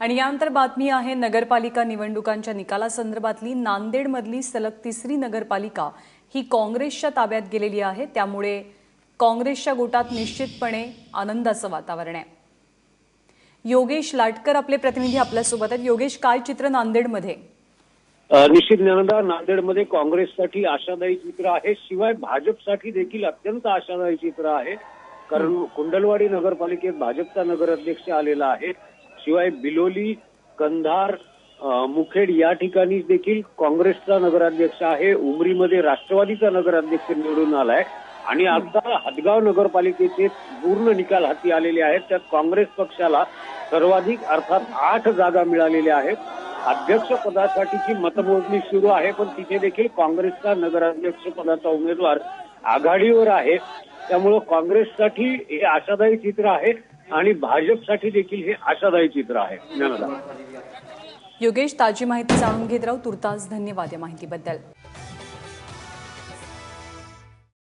आणि यानंतर बातमी आहे नगरपालिका निवडणुकांच्या निकालासंदर्भातली नांदेडमधली सलग तिसरी नगरपालिका ही काँग्रेसच्या ताब्यात गेलेली आहे. त्यामुळे काँग्रेसच्या गोटात निश्चितपणे आनंदाचं वातावरण आहे. योगेश लाटकर आपले प्रतिनिधी आपल्यासोबत आहेत. योगेश काय चित्र नांदेडमध्ये? निश्चित ज्ञानदा नांदेडमध्ये काँग्रेससाठी आशादायी चित्र आहे. शिवाय भाजपसाठी देखील अत्यंत आशादायी चित्र आहे. कारण कुंडलवाडी नगरपालिकेत भाजपचा नगराध्यक्ष आलेला आहे. शिवाय बिलोली कंधार मुखेड या ठिकाणी देखील काँग्रेसचा नगराध्यक्ष आहे. उमरीमध्ये राष्ट्रवादीचा नगराध्यक्ष निवडून आलाय. आणि आता हदगाव नगरपालिकेचे पूर्ण निकाल हाती आलेले आहेत. त्यात काँग्रेस पक्षाला सर्वाधिक अर्थात आठ जागा मिळालेल्या आहेत. अध्यक्ष पदासाठीची मतमोजणी सुरू आहे पण तिथे देखील काँग्रेसचा नगराध्यक्ष पदाचा उमेदवार आघाडीवर आहे. त्यामुळं काँग्रेससाठी हे आशादायी चित्र आहे. आणि भाजपसाठी देखील हे आशादायी चित्र आहे. ज्ञानदा योगेश ताजी माहिती जाणून घेत राहू. तुर्तास धन्यवाद या माहितीबद्दल.